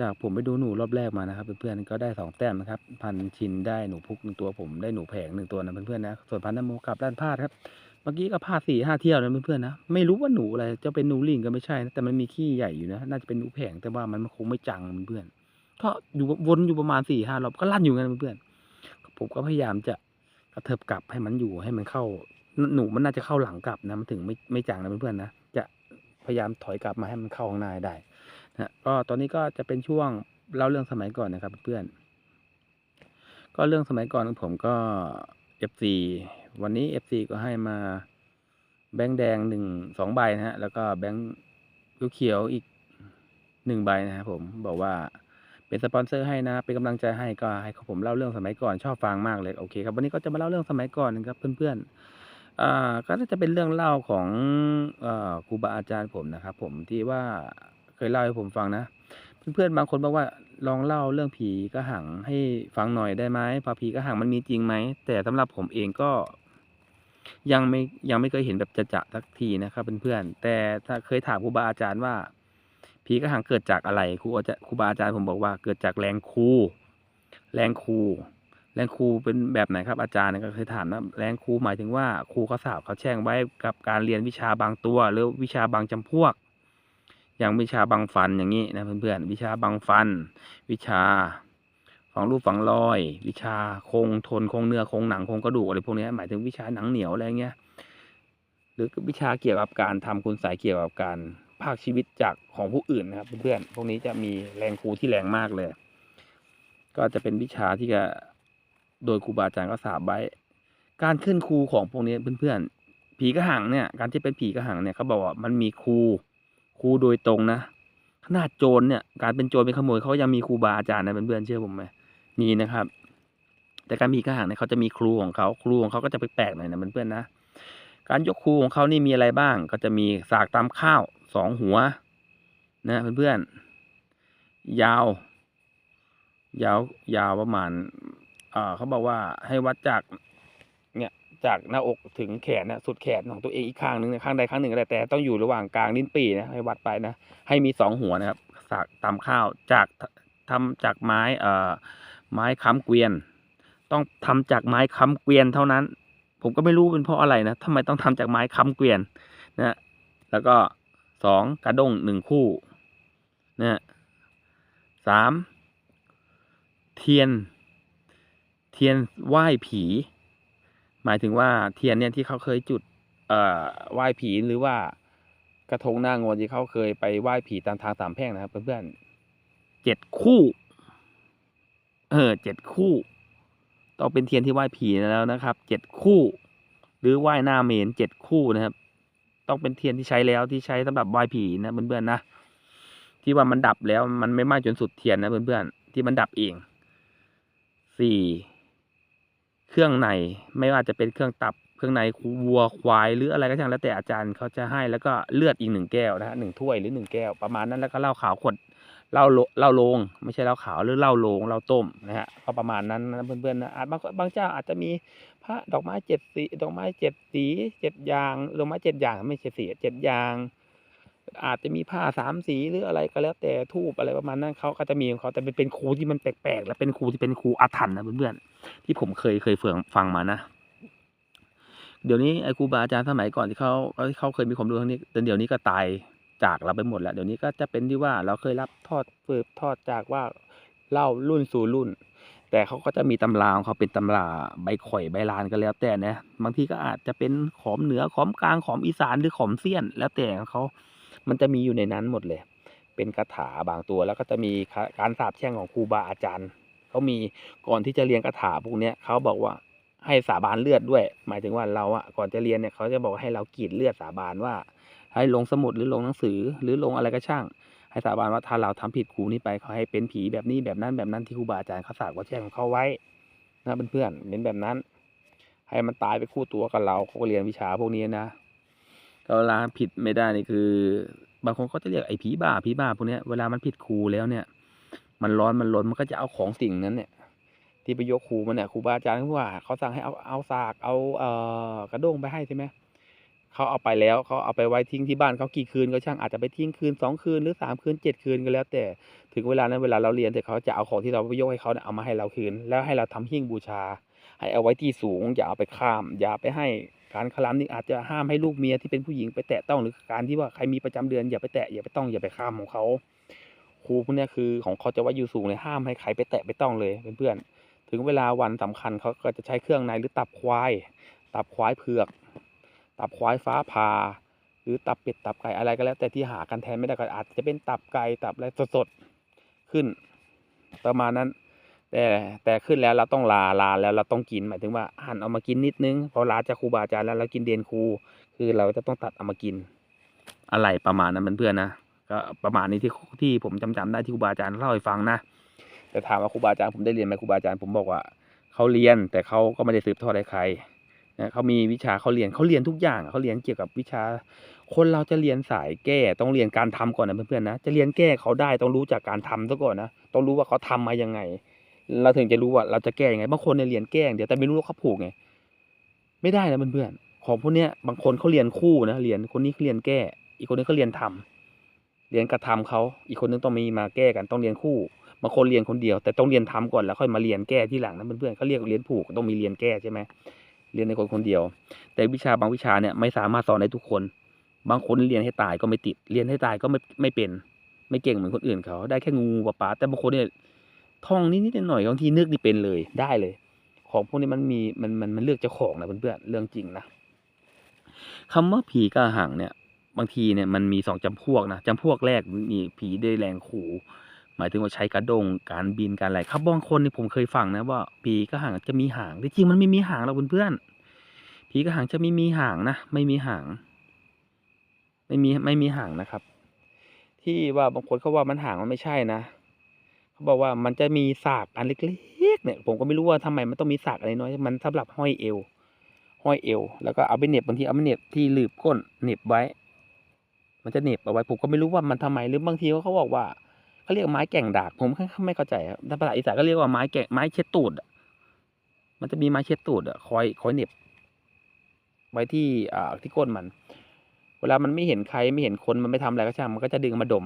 จากผมไปดูหนูรอบแรกมานะครับเพื่อนๆก็ได้สองแต้มนะครับ พันชินได้หนูพุกหนึ่งตัวผมได้หนูแผงหนึ่งตัวนะเพื่อนๆนะส่วนพันนโมกับด้านพลาดครับเมื่อกี้ก็พลาดสี่ห้าเที่ยวนะเพื่อนๆนะไม่รู้ว่าหนูอะไรจะเป็นหนูลิงก็ไม่ใช่นะแต่มันมีขี้ใหญ่อยู่นะน่าจะเป็นหนูแผงแต่ว่ามันคงไม่จังเพื่อนๆก็อยู่วนอยู่ประมาณสี่ห้ารอบก็ลั่นอยู่กันเพื่อนๆผมก็พยายามจะกระเถิบกลับให้มันอยู่ให้มันเข้า หนูมันน่าจะเข้าหลังกลับนะมันถึงไม่ไม่จังนะเพื่อนๆนะจะพยายามถอยกลับมาให้มันเข้าข้างในได้ นะก็ตอนนี้ก็จะเป็นช่วงเล่าเรื่องสมัยก่อนนะครับ เพื่อนก็เรื่องสมัยก่อนของผมก็ FC วันนี้ FC ก็ให้มาแบงค์แดงหนึ่งสองใบนะฮะ แล้วก็แบงค์เขียวอีกหนึ่งใบนะครับผมบอกว่าเป็นสปอนเซอร์ให้นะ เป็นกำลังใจให้ก็ให้ผมเล่าเรื่องสมัยก่อนชอบฟังมากเลยโอเคครับวันนี้ก็จะมาเล่าเรื่องสมัยก่อนนะครับเพื่อนๆอ่าก็จะเป็นเรื่องเล่าของอครูบาอาจารย์ผมนะครับผมที่ว่า เคยเล่าให้ผมฟังนะ เพื่อนๆบางคนบอกว่าลองเล่าเรื่องผีกระหังให้ฟังหน่อยได้ไหมพอผีกระหังมันมีจริงไหม แต่สำหรับผมเองก็ ยังไม่ยังไม่เคยเห็นแบบจะจะสักทีนะครับเพื่อนๆแต่ถ้าเคยถามครูบาอาจารย์ว่าผีกระหังเกิดจากอะไรครูอาจารย์ครูบาอาจารย์ผมบอกว่าเกิดจากแรงครูแรงครูแรงครูเป็นแบบไหนครับอาจารย์ก็เคยถามนะแรงครูหมายถึงว่าครูเขาสาบเขาแช่งไว้กับการเรียนวิชาบางตัว หรือวิชาบางจำพวก อย่างวิชาบังฟันอย่างนี้นะเพื่อนๆวิชาบังฟัน วิชาฝังรูปฝังรอย วิชาโครงทนคงเนื้อโครงหนังโครงกระดูกอะไรพวกนี้หมายถึงวิชาหนังเหนียวอะไรเงี้ยหรือวิชาเกี่ยวกับการทำคุณสายเกี่ยวกับการภาคชีวิตจากของผู้อื่นนะครับเพื่อนๆพวกนี้จะมีแรงครูที่แรงมากเลย ก็จะเป็นวิชาที่จะโดยครูบาอาจารย์ก็สาบไว้ การขึ้นครูของพวกนี้เพื่อนๆผีกระหังเนี่ย การที่เป็นผีกระหังเนี่ยเขาบอกว่ามันมีครู ครูโดยตรงนะขนาดโจรเนี่ย การเป็นโจรเป็นขโมยเขายังมีครูบาอาจารย์นะเพื่อนๆเชื่อผมไหมมีนะครับ แต่การมีกระหังเนี่ยเขาจะมีครูของเขาครูของเขาก็จะแปลกๆหน่อยนะเพื่อนๆนะการยกครูของเขานี่มีอะไรบ้าง ก็จะมีสากตามข้าวสองหัว นะเพื่อนๆยาว ยาวยาวประมาณเขาบอกว่าให้วัดจาก จากหน้าอกถึงแขนนะสุดแขนของตัวเองอีกข้างหนึ่งนะข้างใดข้างหนึ่งก็ได้แต่ต้องอยู่ระหว่างกลางลิ้นปี่นะให้วัดไปนะให้มีสองหัวนะครับสากตามข้าวจากทำจากไม้เอ่อไม้ค้ำเกวียน ต้องทำจากไม้ค้ำเกวียนเท่านั้น ผมก็ไม่รู้เป็นเพราะอะไรนะทำไมต้องทำจากไม้ค้ำเกวียนนะแล้วก็สองกระด้งหนึ่งคู่นะสามเทียน เทียนไหว้ผี หมายถึงว่าเทียนเนี่ยที่เขาเคยจุดเอ่อไหว้ผีหรือว่ากระทงหน้างนที่เขาเคยไปไหว้ผีตามทางสามแพร่งนะครับเพื่อนๆเจ็ดคู่ เออเจ็ดคู่ ต้องเป็นเทียนที่ไหว้ผีแล้วนะครับเจ็ดคู่ หรือไหว้หน้าเมนเจ็ดคู่นะครับ ต้องเป็นเทียนที่ใช้แล้วที่ใช้สำหรับไหว้ผีนะเพื่อนๆนะที่ว่ามันดับแล้วมันไม่ไหม้จนสุดเทียนนะเพื่อนๆที่มันดับเองสี่ เครื่องในไม่ว่าจะเป็นเครื่องตับเครื่องในวัวควายหรืออะไรก็ช่างแล้วแต่อาจารย์เขาจะให้แล้วก็เลือดอีกหนึ่งแก้วนะฮะหนึ่งถ้วยหรือหนึ่งแก้วประมาณนั้นแล้วก็เหล้าขาวขวดเหล้าเหล้าโลงไม่ใช่เหล้าขาวหรือเหล้าโลงเหล้าต้มนะฮะก็ประมาณนั้นนะเพื่อนๆนะอาจบางบางเจ้าอาจจะมีพระดอกไม้เจ็ดสีดอกไม้เจ็ดสีเจ็ดอย่างดอกไม้เจ็ดอย่างไม่ใช่สีเจ็ดอย่าง อาจจะมีผ้าสามสีหรืออะไรก็แล้วแต่ทูบอะไรประมาณนั้นเขาก็จะมีของเขาแต่เป็นครูที่มันแปลกๆและเป็นครูที่เป็นครูอาถรรพ์นะเพื่อนๆที่ผมเคยเคยเฟืองฟังมานะเดี๋ยวนี้ไอ้ครูบาอาจารย์สมัยก่อนที่เขาที่เขาเคยมีความรู้ทางนี้แต่เดี๋ยวนี้ก็ตายจากเราไปหมดแล้ว เดี๋ยวนี้ก็จะเป็นที่ว่าเราเคยรับทอดสืบทอดจากว่าเล่ารุ่นสู่รุ่น แต่เขาก็จะมีตำราของเขาเป็นตำราใบข่อยใบลานก็แล้วแต่นะบางทีก็อาจจะเป็นขอมเหนือขอมกลางขอมอีสานหรือขอมเซียน แล้วแต่ของเขา มันจะมีอยู่ในนั้นหมดเลย เป็นคาถาบางตัวแล้วก็จะมีการสาบแช่งของครูบาอาจารย์เขามีก่อนที่จะเรียนคาถาพวกเนี้ยเขาบอกว่าให้สาบานเลือดด้วย หมายถึงว่าเราอะก่อนจะเรียนเนี่ยเขาจะบอกให้เรากรีดเลือดสาบานว่า ให้ลงสมุดหรือลงหนังสือ หรือลงอะไรก็ช่าง ให้สาบานว่าถ้าเราทำผิดครูนี้ไปเขาให้เป็นผีแบบนี้แบบนั้นแบบนั้นที่ครูบาอาจารย์เขาสาบว่าแช่งของเขาไว้นะเพื่อนๆเป็นแบบนั้น ให้มันตายไปคู่ตัวกับเราเขาก็เรียนวิชาพวกนี้นะ ก็เวลาผิดไม่ได้นี่คือ บางคนก็จะเรียกไอ้ผีบ้าผีบ้าพวกนี้เวลามันผิดครูแล้วเนี่ย มันร้อนมันร้นมันก็จะเอาของสิ่งนั้นเนี่ย ที่ไปยกครูมันเนี่ยครูบาอาจารย์เขาว่าเขาสั่งให้เอาเอาสากเอาเอ่อกระด้งไปให้ใช่ไหมเขาเอาไปแล้วเขาเอาไปไว้ทิ้งที่บ้านเขากี่คืนก็ช่างอาจจะไปทิ้งคืนสองคืนหรือสามคืนเจ็ดคืนก็แล้ว แต่ถึงเวลานั้นเวลาเราเรียนเสร็จเขาจะเอาของที่เราไปยกให้เขาเนี่ยเอามาให้เราคืน แล้วให้เราทำหิ้งบูชา ให้เอาไว้ที่สูงอย่าเอาไปข้าม อย่าไปให้ การคลำนี่อาจจะห้ามให้ลูกเมียที่เป็นผู้หญิงไปแตะต้องหรือการที่ว่าใครมีประจำเดือนอย่าไปแตะอย่าไปต้องอย่าไปข้ามของเขาครูพวกนี้คือของเขาจะไว้อยู่สูงเลยห้ามให้ใครไปแตะไปต้องเลยเพื่อนๆถึงเวลาวันสำคัญเขาก็จะใช้เครื่องในหรือตับควาย ตับควายเผือก ตับควายฟ้าผ่าหรือตับเป็ดตับไก่อะไรก็แล้ว แต่ที่หากันแทนไม่ได้ก็อาจจะเป็นตับไก่ตับอะไรสดๆขึ้น ประมาณนั้น แต่แต่ขึ้นแล้วเราต้องลาลาแล้วเราต้องกินหมายถึงว่าหั่นเอามากินนิดนึงพอลาจากครูบาอาจารย์แล้วเรากินเดนครูคือเราจะต้องตัดเอามากิน อะไรประมาณนั้นเพื่อนๆนะก็ประมาณนี้ที่ที่ผมจำจำได้ที่ครูบาอาจารย์เล่าให้ฟังนะแต่ถามว่าครูบาอาจารย์ผมได้เรียนไหมครูบาอาจารย์ผมบอกว่าเขาเรียนแต่เขาก็ไม่ได้สืบทอดให้ใครนะเขามีวิชาเขาเรียนเขาเรียนทุกอย่างเขาเรียนเกี่ยวกับวิชา คนเราจะเรียนสายแก้ต้องเรียนการทำก่อนนะเพื่อนๆนะจะเรียนแก้เขาได้ต้องรู้จากการทำซะก่อนนะต้องรู้ว่าเขาทำมายังไง เราถึงจะรู้ว่าเราจะแก้ยังไงบางคนเนี่ยเรียนแก้อย่างเดี๋ยวแต่ไม่รู้ว่าเขาผูกไงไม่ได้นะเพื่อนๆของพวกเนี้ยบางคนเขาเรียนคู่นะเรียนคนนี้เรียนแก้ อีกคนนึงเขาเรียนทำเรียนกระทำเขาอีกคนนึงต้องมีมาแก้กันต้องเรียนคู่บางคนเรียนคนเดียว แต่ต้องเรียนทำก่อนแล้วค่อยมาเรียนแก้ที่หลังนะเพื่อนๆเขาเรียกเรียนผูกต้องมีเรียนแก้ใช่ไหมเรียนในคนคนเดียว แต่วิชาบางวิชาเนี่ยไม่สามารถสอนได้ทุกคน บางคนเรียนให้ตายก็ไม่ติด เรียนให้ตายก็ไม่ไม่เป็น ไม่เก่งเหมือนคนอื่นเขาได้แค่งูปลาปลาแต่บางคนเนี่ย ท่องนิดๆหน่อยๆบางทีนึกนี่เป็นเลยได้เลย ของพวกนี้มันมีมันมันมันเลือกเจ้าของนะเพื่อนๆเรื่องจริงนะคำว่าผีกระหังเนี่ย บางทีเนี่ยมันมีสองจำพวกนะจำพวกแรกมีผีได้แรงขู่หมายถึงว่าใช้กระดงการบินการอะไรครับบางคนนี่ผมเคยฟังนะว่าผีกระหังจะมีหางแต่จริงมันไม่มีหางหรอกเพื่อนๆผีกระหังจะไม่มีหางนะไม่มีหาง ไม่มีไม่มีหางนะครับ ที่ว่าบางคนเขาว่ามันหางมันไม่ใช่นะ เขาบอกว่ามันจะมีสากอันเล็กๆเนี่ย ผมก็ไม่รู้ว่าทำไมมันต้องมีสากอะไรน้อย มันสำหรับห้อยเอว ห้อยเอว แล้วก็เอาไปเน็บบางทีเอาไปเน็บที่หลืบก้นเน็บไว้ มันจะเน็บเอาไว้ ผมก็ไม่รู้ว่ามันทำไมหรือบางทีเขาบอกว่าเขาเรียกไม้แก่งดาก ผมไม่เข้าใจครับแต่ภาษาอีสานก็เรียกว่าไม้แก่งไม้เช็ดตูดมันจะมีไม้เช็ดตูดคอยคอยเน็บ ไว้ที่อ่าที่ก้นมัน เวลามันไม่เห็นใครไม่เห็นคนมันไม่ทำอะไรก็ช่างมันก็จะดึงมาดม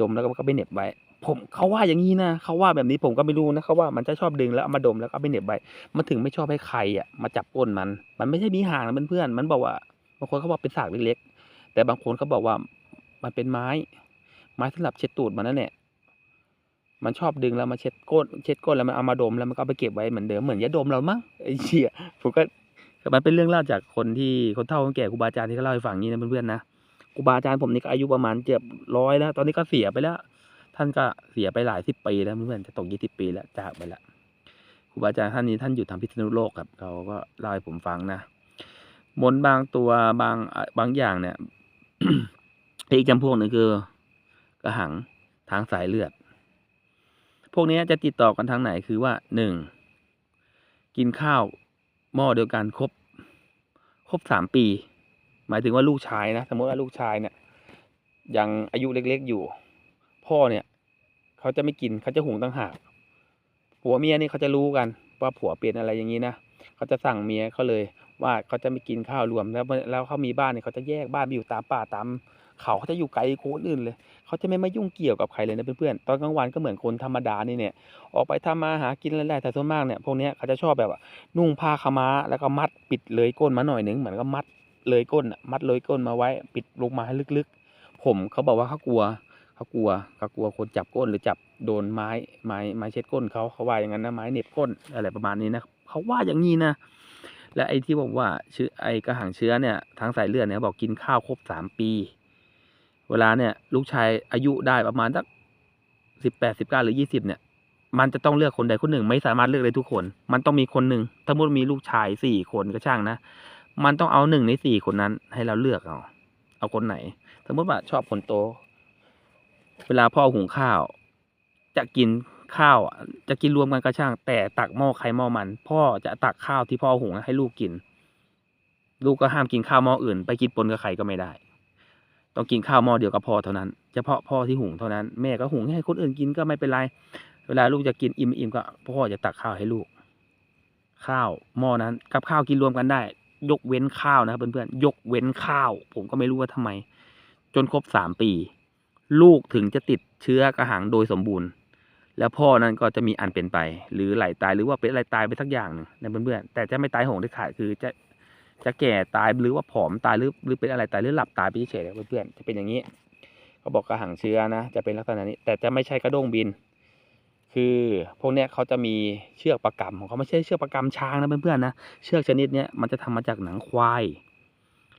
ดมแล้วก็ไปเหน็บไว้ ผมเขาว่าอย่างนี้นะเขาว่าแบบนี้ผมก็ไม่รู้นะเขาว่ามันจะชอบดึงแล้วเอามาดมแล้วก็เอาไปเหน็บไว้มันถึงไม่ชอบให้ใครอะมาจับก้นมัน มันไม่ใช่มีหางนะเพื่อนๆมันบอกว่าบางคนเขาบอกเป็นสากเล็กๆแต่บางคนเขาบอกว่ามันเป็นไม้ ไม้สำหรับเช็ดตูดมันนั่นแหละมันชอบดึงแล้วมาเช็ดก้นเช็ดก้นแล้วมันเอามาดมแล้วมันก็ไปเก็บไว้เหมือนเดิมเหมือนยาดมเรามั้งไอ้เชี่ยผมก็ มันเป็นเรื่องเล่าจากคนที่คนเฒ่าคนแก่ครูบาอาจารย์ที่เขาเล่าให้ฟังนี้นะเพื่อนๆนะครูบาอาจารย์ผมนี่ก็อายุประมาณเกือบร้อยแล้ว ตอนนี้ก็เสียไปแล้ว ท่านก็เสียไปหลายสิบปีแล้วเพื่อนๆจะตกยี่สิบปีแล้วจากไปแล้วครูบาอาจารย์ท่านนี้ท่านอยู่ทางพิษณุโลกครับเขาก็เล่าให้ผมฟังนะมนบางตัวบางบางอย่างเนี่ยอีกจำพวกหนึ่งคือกระหังทางสายเลือด พวกนี้จะติดต่อกันทางไหนคือว่าหนึ่งกินข้าว หม้อเดียวกันครบครบสามปี หมายถึงว่าลูกชายนะสมมติว่าลูกชายเนี่ยยังอายุเล็กๆอยู่ พ่อเนี่ยเขาจะไม่กินเขาจะหุงต่างหากผัวเมียนี่เขาจะรู้กันว่าผัวเป็นอะไรอย่างนี้นะเขาจะสั่งเมียเขาเลยว่าเขาจะไม่กินข้าวรวมแล้วแล้วเขามีบ้านเนี่ยเขาจะแยกบ้านไปอยู่ตามป่าตาม เขาเขาจะอยู่ไกลคนอื่นเลย เขาจะไม่มายุ่งเกี่ยวกับใครเลยนะเพื่อนๆ ตอนกลางวันก็เหมือนคนธรรมดานี่เนี่ย ออกไปทำมาหากินอะไรแต่ส่วนมากเนี่ยพวกนี้เขาจะชอบแบบนุ่งผ้าขม้าแล้วก็มัดปิดเลยก้นมาหน่อยหนึงเหมือนก็มัดเลยก้นมัดเลยก้นมาไว้ ปิดลงมาให้ลึกๆ ผมเขาบอกว่าเขากลัวเขากลัวเขากลัวคนจับก้นหรือจับโดนไม้ไม้ไม้เช็ดก้นเขาเขาว่าอย่างนั้นนะไม้เหน็บก้นอะไรประมาณนี้นะเขาว่าอย่างนี้นะและไอ้ที่บอกว่าชื้อไอ้กระหังเชื้อเนี่ยทางสายเลือดเนี่ยบอกกินข้าวครบสามปี เวลาเนี่ย ลูกชายอายุได้ประมาณสักสิบแปดสิบเก้าหรือยี่สิบเนี่ย มันจะต้องเลือกคนใดคนหนึ่ง ไม่สามารถเลือกได้ทุกคน มันต้องมีคนหนึ่งถ้ามุติมีลูกชายสี่คนก็ช่างนะ มันต้องเอาหนึ่งในสี่คนนั้น ให้เราเลือกเอา เอาคนไหน สมมติว่าชอบคนโต เวลาพ่อหุงข้าว จะกินข้าวจะกินรวมกันก็ช่าง แต่ตักหม้อใครหม้อมัน พ่อจะตักข้าวที่พ่อหุงให้ลูกกิน ลูกก็ห้ามกินข้าวหม้ออื่น ไปกินปนกับใครก็ไม่ได้ ต้องกินข้าวหม้อเดียวกับพ่อเท่านั้นเฉพาะพ่อที่หุงเท่านั้นแม่ก็หุงให้คนอื่นกินก็ไม่เป็นไร เวลาลูกจะกินอิ่มๆก็พ่อจะตักข้าวให้ลูก ข้าวหม้อนั้น กับข้าวกินรวมกันได้ ยกเว้นข้าวนะครับเพื่อนๆยกเว้นข้าว ผมก็ไม่รู้ว่าทำไม จนครบสามปี ลูกถึงจะติดเชื้อกระหังโดยสมบูรณ์ แล้วพ่อนั้นก็จะมีอันเป็นไป หรือไหลตายหรือว่าเป็นอะไรตายไปสักอย่างหนึ่งนะเพื่อนๆแต่จะไม่ตายหงได้ขาดคือจะ จะแก่ตายหรือว่าผอมตายหรือหรือเป็นอะไรตายหรือหลับตายไปเฉยๆเพื่อนๆจะเป็นอย่างนี้เขาบอกกระหังเชื้อนะจะเป็นลักษณะนี้ แต่จะไม่ใช่กระด้งบิน คือพวกเนี้ยเขาจะมีเชือกประกำของเขาไม่ใช่เชือกประกำช้างนะเพื่อนๆนะเชือกชนิดเนี้ยมันจะทำมาจากหนังควาย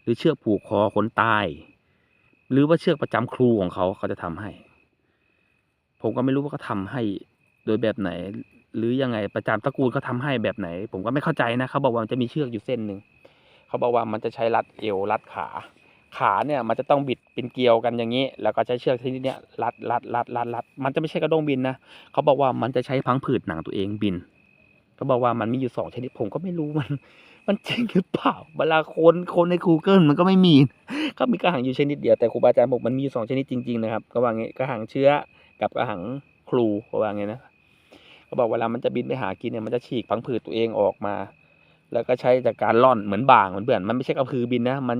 หรือเชือกผูกคอคนตาย หรือว่าเชือกประจำครูของเขาเขาจะทำให้ ผมก็ไม่รู้ว่าเขาทำให้โดยแบบไหน หรือยังไงประจำตระกูลเขาทาให้แบบไหน ผมก็ไม่เข้าใจนะเขาบอกว่ามันจะมีเชือกอยู่เส้นหนึ่ง เขาบอกว่ามันจะใช้รัดเอวรัดขา ขาเนี่ยมันจะต้องบิดเป็นเกลียวกันอย่างนี้ แล้วก็ใช้เชือกชนิดเนี้ยรัดรัดรัดรัดรัดมันจะไม่ใช่กระด้งบินนะเขาบอกว่ามันจะใช้พังผืดหนังตัวเองบินเขาบอกว่ามันมีอยู่สองชนิดผมก็ไม่รู้มัน มันจริงหรือเปล่าเวลาคนคนใน Google มันก็ไม่มีก็มีกระหังอยู่ชนิดเดียวแต่ครูบาอาจารย์บอกมันมีอยู่สองชนิดจริงๆนะครับก็ว่างี้กระหังเชื้อกับกระหังครูเขาว่างี้นะเขาบอกเวลามันจะบินไปหากินเนี่ยมันจะฉีกพังผืดตัวเองออกมา แล้วก็ใช้จากการล่อนเหมือนบ่างเหมือนเพื่อนมันไม่ใช่กระพือบินนะมัน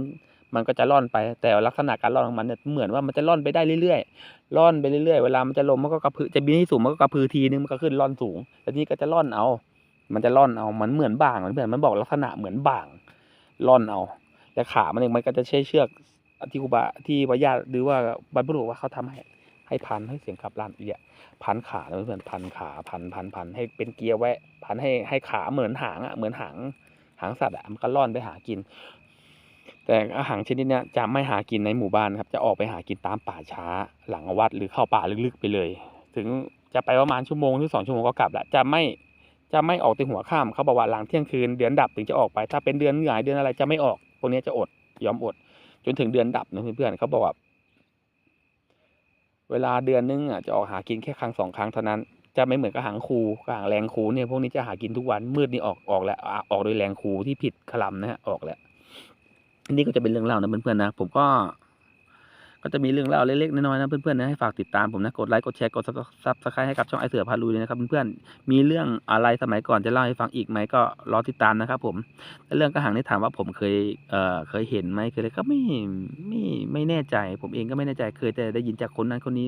มันก็จะล่อนไป แต่ลักษณะการล่อนของมันเนี่ยเหมือนว่ามันจะล่อนไปได้เรื่อยๆล่อนไปเรื่อยๆเวลามันจะลงมันก็กระพือจะบินให้สูงมันก็กระพือทีนึงมันก็ขึ้นล่อนสูงแล้วนี่ก็จะล่อนเอา มันจะล่อนเอามันเหมือนบ่างเหมือนเพื่อนมันบอกลักษณะเหมือนบ่างล่อนเอาแต่ขามันเองมันก็จะใช้เชือกที่ครูบาที่วายาหรือว่าบรรพบุรุษว่าเขาทำให้ให้พันให้เสียงขับลั่นอีกอะพันขาเพื่อนพันขาพันพันพันให้เป็นเกียร์ไว้พันให้ให้ขาเหมือนหางอะเหมือนหาง หางสัตว์อะมันก็ล่อนไปหากิน แต่อาหารชนิดเนี้ยจะไม่หากินในหมู่บ้านครับ จะออกไปหากินตามป่าช้าหลังวัดหรือเข้าป่าลึกๆไปเลย ถึงจะไปประมาณชั่วโมงหรือสองชั่วโมงก็กลับละจะไม่จะไม่ออกตีหัวข้ามเขาบอกว่าหลังเที่ยงคืนเดือนดับถึงจะออกไป ถ้าเป็นเดือนหงายเดือนอะไรจะไม่ออกพวกนี้จะอดยอมอด จนถึงเดือนดับนะเพื่อนๆเขาบอกว่าเวลาเดือนนึงอะจะออกหากินแค่ครั้งสองครั้งเท่านั้น จะไม่เหมือนกับหางคูกับหางแรงคูเนี่ยพวกนี้จะหากินทุกวันมืดนี่ออกออกแล้วอออกโดยแรงคูที่ผิดคลำนะฮะออกแล้วนี่ก็จะเป็นเรื่องเล่านะเพื่อนๆนะผมก็ ก็จะมีเรื่องเล่าเล็กๆน้อยๆนะเพื่อนๆนะให้ฝากติดตามผมนะกดไลค์กดแชร์กดซับสไครต์ให้กับช่องไอเสือพาลุยเลยนะครับเพื่อนๆมีเรื่องอะไรสมัยก่อนจะเล่าให้ฟังอีกไหมก็รอติดตามนะครับผมเรื่องกระหังนี่ถามว่าผมเคยเอ่อเคยเห็นไหมเคยอะไรก็ไม่ไม่ไม่แน่ใจ ผมเองก็ไม่แน่ใจเคยแต่ได้ยินจากคนนั้นคนนี้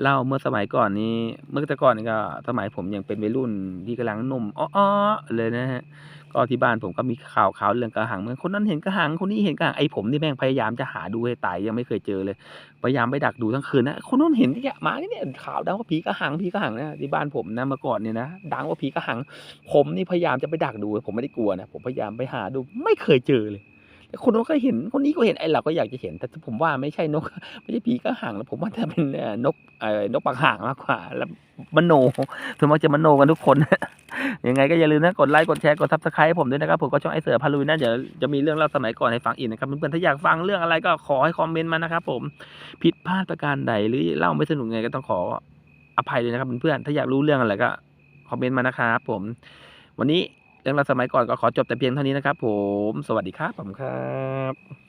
เล่าเมื่อสมัยก่อนนี้เมื่อแต่ก่อนก็สมัยผมยังเป็นวัยรุ่นที่กำลังหนุ่มอ้อๆเลยนะฮะ ก็ที่บ้านผมก็มีข่าวข่าวเรื่องกระหังเหมือนคนนั้นเห็นกระหังคนนี้เห็นกระหังไอ้ผมนี่แม่งพยายามจะหาดูให้ตายยังไม่เคยเจอเลย พยายามไปดักดูทั้งคืนนะคนนู้นเห็นที่มาเนี่ยข่าวดังว่าผีกระหังผีกระหังนะที่บ้านผมนะเมื่อก่อนเนี่ยนะดังว่าผีกระหัง ผมนี่พยายามจะไปดักดู ผมไม่ได้กลัวนะผมพยายามไปหาดูไม่เคยเจอเลยคนนู้นก็เห็นคนนี้ก็เห็นไอ้เราก็อยากจะเห็น แต่ผมว่าไม่ใช่นก ไม่ใช่ผีกระหังแล้วผมว่าจะเป็นนกเอ่อนกปากห่างมากกว่า แล้วมโนส่วนมากจะมโนกันทุกคน ยังไงก็อย่าลืมนะกดไลค์กดแชร์กดซับสไครต์ให้ผมด้วยนะครับผมก็ช่องไอเสือพาลุยนะเดี๋ยวจะมีเรื่องเล่าสมัยก่อนให้ฟังอีกนะครับเพื่อนๆถ้าอยากฟังเรื่องอะไรก็ขอให้คอมเมนต์มานะครับผมผิดพลาดประการใดหรือเล่าไม่สนุกไงก็ต้องขออภัยเลยนะครับเพื่อนๆถ้าอยากรู้เรื่องอะไรก็คอมเมนต์มานะครับผม วันนี้เรื่องราวสมัยก่อนก็ขอจบแต่เพียงเท่านี้นะครับผม สวัสดีครับผมครับ